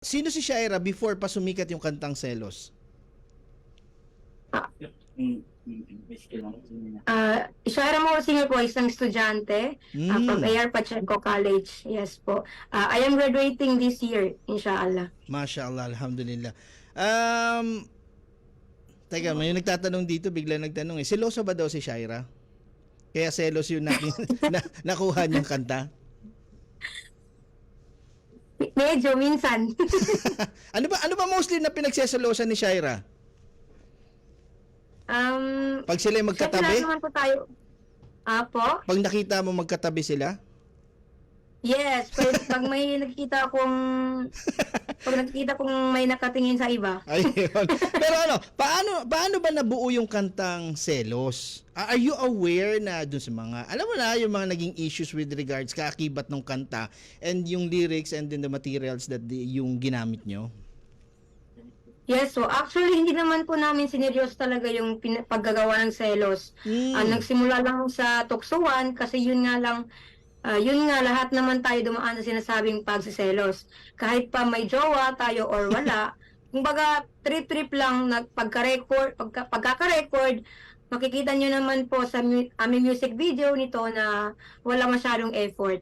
Sino si Shaira before pa sumikat yung kantang Selos? Ah, Shaira mo singer po isang estudyante ah, Mm, from AR Pacheco College. Yes po. Ah, I am graduating this year, inshallah. Masya Allah, alhamdulillah. Um, teka, may nagtatanong dito, bigla nagtanong eh, seloso ba daw si Shaira? Kaya selos yung na, na, nakuha niyang kanta? Me- Medyo, minsan. ano ba ano ba mostly na pinagseselosan ni Shaira? um, Pag sila syempre, magkatabi? lahat naman po tayo. Apo? Pag nakita mo magkatabi sila? Yes. Pag, pag may nakikita akong pag nakikita kong may nakatingin sa iba. Ayun. Pero ano, paano paano ba nabuo yung kantang Selos? Are you aware na dun sa mga, alam mo na, yung mga naging issues with regards kaakibat ng kanta and yung lyrics and then the materials that the, yung ginamit nyo? Yes, so actually hindi naman po namin sineryos talaga yung paggagawa ng selos. Mm. Ah, nagsimula lang sa tuksuan kasi yun nga lang ah, yun nga lahat naman tayo dumaan sa sinasabing pagsiselos. Kahit pa may jowa tayo or wala, kumbaga trip-trip lang nagpagka-record, pagka, pagkaka-record, makikita nyo naman po sa mu- aming music video nito na wala masyadong effort.